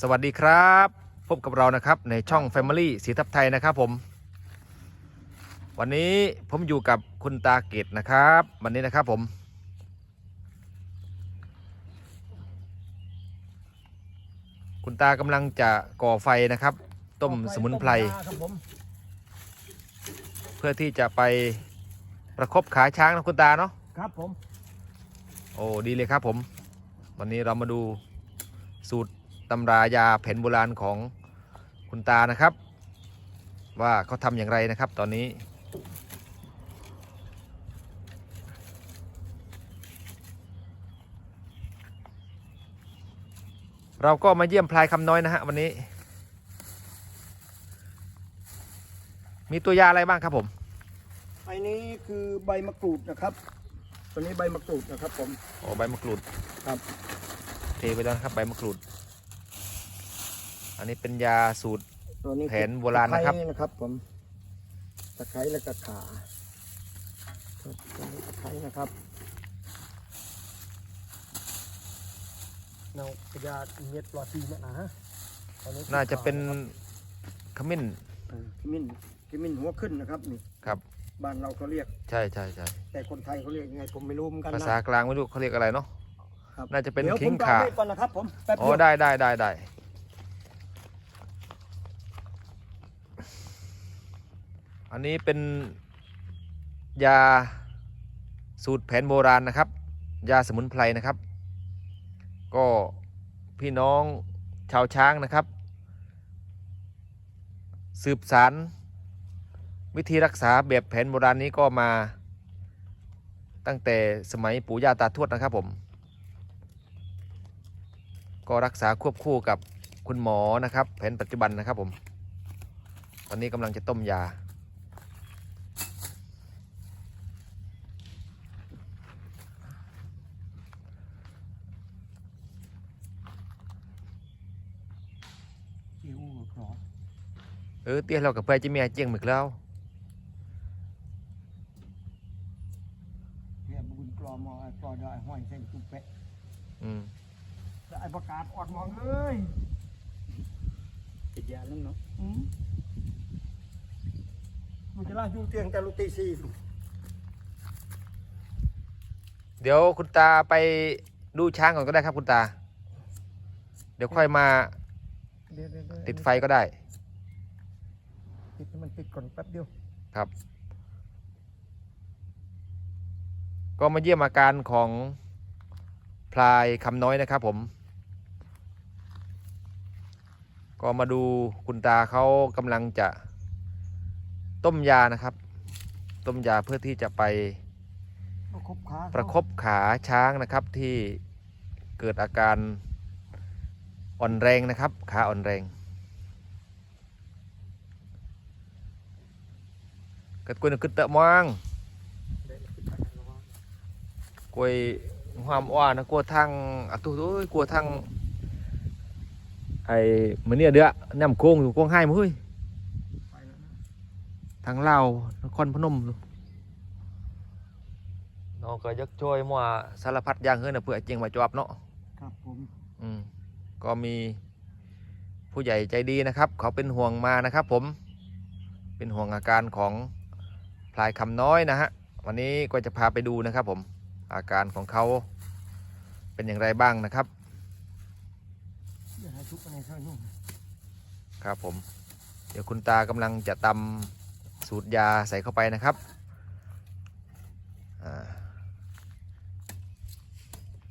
สวัสดีครับ พบกับเรานะครับในช่อง Family สีทับไทยนะครับผม วันนี้ผมอยู่กับคุณตาเกตนะครับ วันนี้นะครับผม คุณตากำลังจะก่อไฟนะครับ ต้มสมุนไพร ครับผมเพื่อที่จะไปประคบขาช้างนะคุณตาเนาะครับผม โอ้ดีเลยครับผม วันนี้เรามาดูสูตร ตำรายาแผนโบราณของคุณตานะครับ ว่าเขาทำอย่างไรนะครับ ตอนนี้ เราก็มาเยี่ยมพลายคำน้อยนะฮะวันนี้ มีตัวยาอะไรบ้างครับผมไอ้นี้คือใบมะกรูดนะครับ ตัวนี้ใบมะกรูดนะครับผมโอ้ใบมะกรูดครับ เทไปแล้วนะครับใบมะกรูด อันนี้เป็นยาสูตร ตัวนี้แผนโบราณนะครับ ตไนะครับ ผมตะไคร้และกระขาครับตัวนี้ตะไคร้นะครับเราพยาเม็ดปลอดซีเนี่ยนะฮะตัวน่าจะเป็นขมิ้นเออขมิ้นขมิ้นหัวขึ้นนะครับนี่ครับ บ้านเราเขาเรียก ใช่ใช่ใช่แต่คนไทยเขาเรียกยังไงผมไม่รู้เหมือนกันภานะษากลางไม่รู้เขาเรียกอะไรเนาะครับน่าจะเป็นดี๋ยวขิงผมจะข่าเอมีดก่อนนะครับผมแป๊บอ๋อเดียวได้ได้ได้ได้ อันนี้เป็นยาสูตรแผนโบราณนะครับ ยาสมุนไพรนะครับ ก็พี่น้องชาวช้างนะครับ สืบสารวิธีรักษาแบบแผนโบราณนี้ก็มาตั้งแต่สมัยปู่ย่าตาทวดนะครับผม ก็รักษาควบคู่กับคุณหมอนะครับ แผนปัจจุบันนะครับผม ตอนนี้กำลังจะต้มยา คิ้วกรอบ เออเตี้ยเรากับเพื่อนจะมีเจียงหมึกแล้วเรียบบุญกรอมอไอ้กรอได้ห้อยเส้นตุ้เป๊ะอืมแล้วไอ้ประกาศอดมองเอ้ยติดยาแล้วเนาะอืมมันจะล่าอยู่เตียงแต่ลูกตีสี่เดี๋ยวคุณตาไปดูช้างก่อนก็ได้ครับคุณตา เดี๋ยวค่อยมาเดี๋ยวๆๆติดไฟก็ได้ ติดให้มันติดก่อนแป๊บเดียวครับ ก็มาเยี่ยมอาการของพลายคำน้อยนะครับผม ก็มาดูคุณตาเขากำลังจะต้มยานะครับ ต้มยาเพื่อที่จะไปประคบขาประคบขาช้างนะครับที่เกิดอาการอ่อนแรงนะครับ ขาอ่อนแรง กัดกวยนึกกึดเตะมางกวยความอ้วนนะกลัวทางอะตุโอ้ยกลัวทางไอ้เหมือนเนี่ยเด้อน้ำโค้งอยู่โค้งให้มาเฮ้ยไปแล้วนะทางลาวนครพนมอยู่น้องก็ยักช่วยมัวสารพัดอย่างเฮ้ยนะเพื่อเจียงมาจอบเนาะครับผมอืมก็มีผู้ใหญ่ใจดีนะครับ เขาเป็นห่วงมานะครับผมเป็นห่วงอาการของ พลายคำน้อยนะฮะวันนี้ก็จะพาไปดูนะครับผมอาการของเขาเป็นอย่างไรบ้างนะครับครับผม เดี๋ยวคุณตากำลังจะตำสูตรยาใส่เข้าไปนะครับ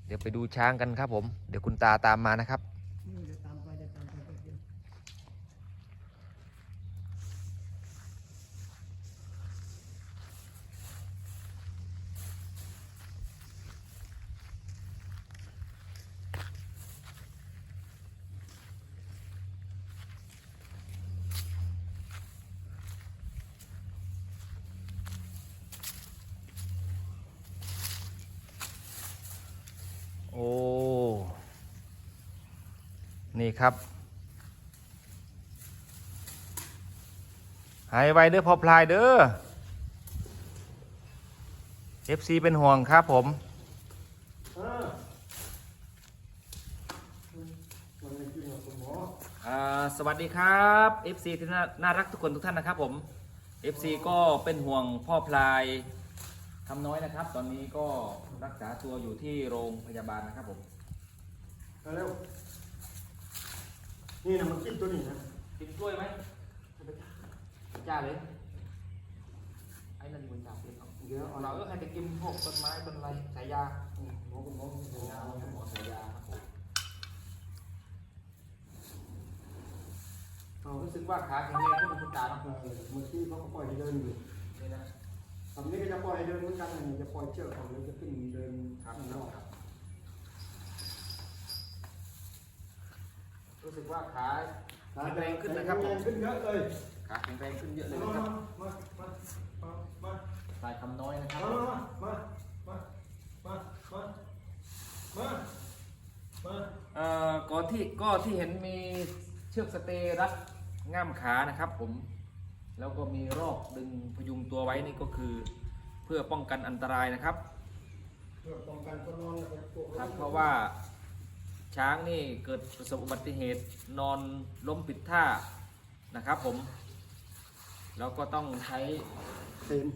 เดี๋ยวไปดูช้างกันครับผม เดี๋ยวคุณตาตามมานะครับ นี่เดี๋ยวตามไปเดี๋ยวตามไปแป๊บเดียว โอ้ นี่ครับ หายไวเด้อพอพลายเด้อ FC เป็นห่วงครับผมมันไม่กินหรอกคุณหมออ่าสวัสดีครับ FC ที่น่าน่ารักทุกคนทุกท่านนะครับผม FC ก็เป็นห่วงพ่อพลายคำน้อยนะครับ ตอนนี้ก็รักษาตัวอยู่ที่โรงพยาบาลนะครับผมเอาเร็ว นี่นะมันกินตัวนี้นะกินกล้วยไหมจ้าเลยไอ้นั่นมันจ้าเลยเอาเยอาเราก็ใครจะกินพวกต้นไม้ต้นไรสายยาหมอคุณหมอคุณหมอยาหมอสายยาครับผมเอารู้สึกว่าขาแข็งแรงขึ้นเป็นคุณตาเนาะเออเมื่อกี้เขาก็ปล่อยให้เดินอยู่นี่นะทำนี้ก็จะปล่อยให้เดินเหมือนกันนะจะปล่อยเชือกออกเลยจะขึ้นเดินครับข้างนอก รับรู้สึกว่าขาขาแข็งแรงขึ้นนะครับผแข็มงขึ้นเยอะเลยขาแข็งแรงขึ้นเยอะเลยมานะครับมามามามาพลายคำน้อยนะครับมามามามามามามาเอ่อก่อนที่ก็ที่เห็นมีเชือกสเตย์รัดง่ามขานะครับผมแล้วก็มีรอกดึงพยุงตัวไว้นี่ก็คือเพื่อป้องกันอันตรายนะครับ เพื่อป้องกันคนนอนนะครับพวกครับเพราะว่า ช้างนี่เกิดประสบอุบัติเหตุนอนล้มปิดท่านะครับผม แล้วก็ต้องใช้เต็ม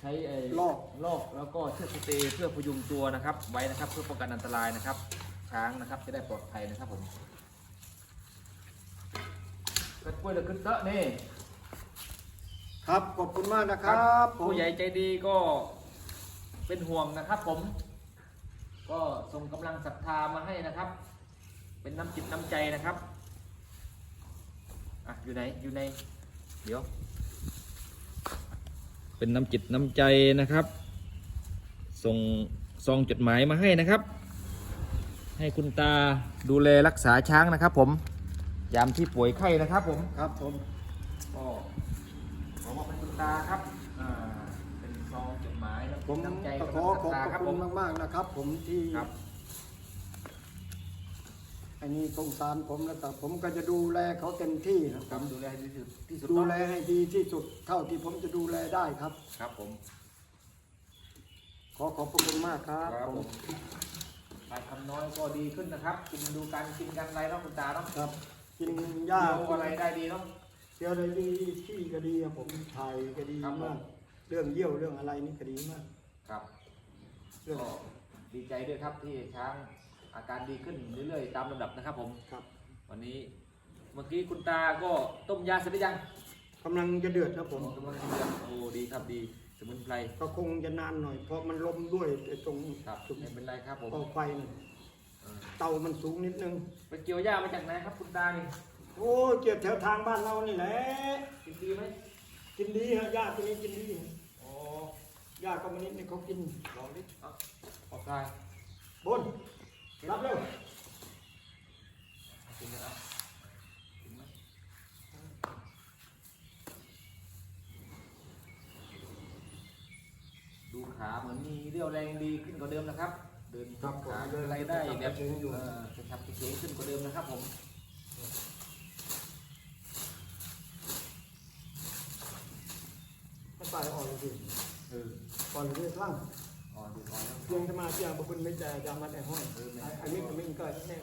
ใช้ไอ้ลอก ลอกแล้วก็เชือกสเตย์เพื่อพยุงตัวนะครับ ไว้นะครับเพื่อป้องกันอันตรายนะครับ ช้างนะครับจะได้ปลอดภัยนะครับผมกระกล้วยเหลือขึ้นเตอะนี่ครับขอบคุณมากนะครับผมผู้ใหญ่ใจดีก็เป็นห่วงนะครับผม ก็ส่งกำลังศรัทธามาให้นะครับ เป็นน้ำจิตน้ำใจนะครับอะอยู่ไหนอยู่ในเดี๋ยว เป็นน้ำจิตน้ำใจนะครับ ส่งซองจดหมายมาให้นะครับ ให้คุณตาดูแลรักษาช้างนะครับ ผมยามที่ป่วยไข้นะครับ ผมครับผมก็ขอมอบให้คุณตาครับ อ่า เป็นซองจดหมายน้ำ ผมน้ำใจก็กำขลัองศรัทขอบธาครับคุผณมมากๆนะครับ ผมที่ครับอันนี้สงสารผมแล้วแต่ผมก็จะดูแลเขาเต็มที่นะคครัรับบดูแลให้ดีที่สุดที่สุดดูเนาะแลให้ดีที่สุดเท่าที่ผมจะดูแลได้ครับ ครับผม ขอขอบพระคุณมากครับผมปลายคำน้อยก็ดีขึ้นนะครับ กินดูการกินกันอะไรเนาะคุณตาเนาะครับ กินหยาญ้าอะไรได้ดีเนาะเที่ยวได้ดีที่ก็ดีครับผมถ่ายก็ดีครับผมมากเรื่องเยี่ยวเรื่องอะไรนี่ก็ดีมาก ครับเรื่องก็ดีใจด้วยครับที่ช้างอาการดีขึ้นเรื่อยๆตามลำดับนะครับผม ครับวันนี้เมื่อกี้คุณตาก็ต้มยาเสร็จหรือยังกำลังจะเดือดครับผม กำลังเดือดโอ้ดีครับดีสมุนไพรก็คงจะนานหน่อย เพราะมันลมด้วยไอ้ตรงครับจุดไม่เป็นไรครับผมกองไฟน่ะเออเตามันสูงนิดนึง ไปเกี่ยวหญ้ามาจากไหนครับคุณตานี่โอ้เก็บแถวทางบ้านเรานี่แหละ กินดีไหมกินดีฮะญาติตัวนี้กินดีโอ้ ญาติคอมมิวนิสต์นี่เขากินลองดิเอาออกกายบนรับเร็วเอากินเลยเอากินไหมดูขาเหมือนมีเรี่ยวแรงดีขึ้นกว่าเดิมนะครับ เดินขาเดินอะไรได้แบบเออจะทำเฉยๆขึ้นกว่าเดิมนะครับ ผมไม่ตายอ่อนเลยดิเออ อ่อนเลยคลั่งอ่อนดูอ่อนแล้วเพียงจะมาเพียงบุคคลไม่ใจจำมันไอ้ห้อยเออแม่อันนี้ก็ไม่เกิดแน่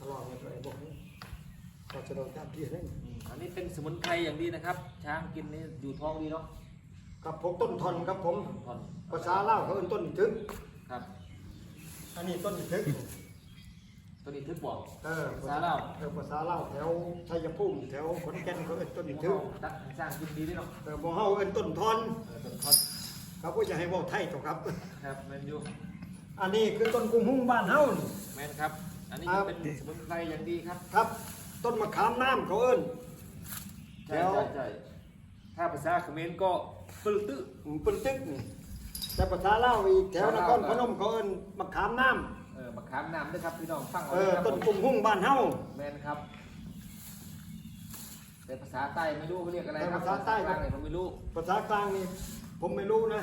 ตลอดเลยตัวไอ้บอกนี่ก็จะโดนจับเพียได้อืมอันนี้เป็นสมุนไพรอย่างดีนะครับ ช้างกินนี่อยู่ท้องดีเนาะกับผมต้นทอนครับผมผ่อนภาษาเล่าวเขาเอิ้นต้นทึกครับ อันนี้ต้นทึก ตัวนี้ทึกบอกเออภาษาลาวเออภาษาเล่าวแถวชัยภูมิแถวขอนแก่นเขาเอิ้นต้นทึทึกกตักให้สร้างกินดีด้วยเนาะเออบ่เฮาเอิ้นต้นทอนเออต้นคอนเขาก็จะให้บอกไทยต่อครับ ครับแมนยูอันนี้คือต้นกุ้งหุ้งบ้านเฮานี่แมนครับ อันนี้ครัก็บเป็นสมุนไพรอย่างดีครับ ครับ ต้นมะขามน้ำเขาเอิ้นใช่แล้วใช่ใช่ถ้าภาษาเขมรก็ปึ้ตื้ออืมเป็นตึกนี่แต่ภาษาลาวอีกแถวนครพนมเขาเอิ้นมะขามน้ เออมะขามน้ำด้วยครับพี่น้องฟังำเอาเอเลอยครับต้นผมกุ้งหุ้งบ้านเฮาแมนครับแต่ภาษาใต้ไม่รู้เขาเรียกอะไรแต่ครับภาษาใต้ภษกลางเนี่ยผมไม่รู้ ภาษากลางนี่ผมไม่รู้นะ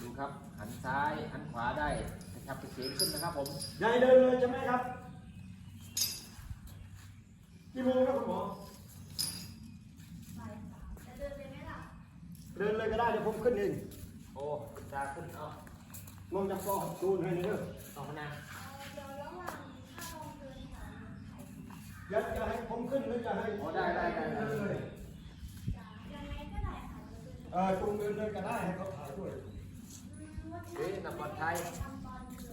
ดูครับ หันซ้ายหันขวาได้นะครับเสียงขึ้นนะครับ ผมยายเดินเลยใช่ไหมครับกี่โมงครับคุณหมอเดินเลยก็ได้เดี๋ยวผมขึ้นเองโอ้จาขึ้นเอามองจะฟอกจูนให้เด้อสองคณะ ย่าอย่าให้ผมขึ้นหรือจะให้อ๋อได้ได้ได้ได้ เลยเออจูงเดินเลยก็ได้ให้เขาถ่ายด้วย เฮ้ยนำบอลไทย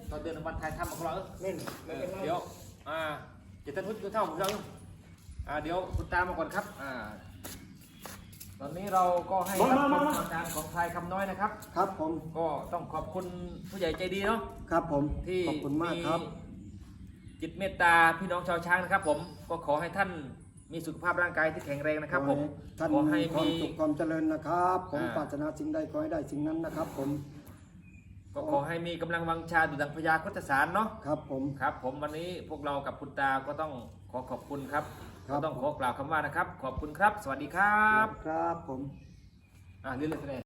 ตอนเดินนำบอลไทยทำมาของเราเล่นเอไม่อเป็นไรเดี๋ยว อ่าเจตนุชคือเท่าของเราอยู่อ่า เดี๋ยวคุณตามมาก่อนครับ อ่า ตอนนี้เราก็ให้รับกรรมการของพลายคำน้อยนะครับ ครับผมก็ต้องขอบคุณผู้ใหญ่ใจดีเนาะ ครับผมที่ขอบคุณมากครับ จิตเมตตาพี่น้องชาวช้างนะครับ ผมก็ขอให้ท่านมีสุขภาพร่างกายที่แข็งแรงนะครับ ผมท่านขอให้มีความมีสุขความเจริญนะครับ ผมอ่าปรารถนาสิ่งใดขอให้ได้สิ่งนั้นนะครับ ผมก็ขอให้มีกำลังวังชาดุจดังพญาโคตสารเนาะ ครับผม ครับผมวันนี้พวกเรากับคุณตาก็ต้องขอขอบคุณครับครับก็ต้องขอกล่าวคำว่านะครับ ขอบคุณครับ สวัสดีครับครับผม อ่าเรื่อยๆแสดง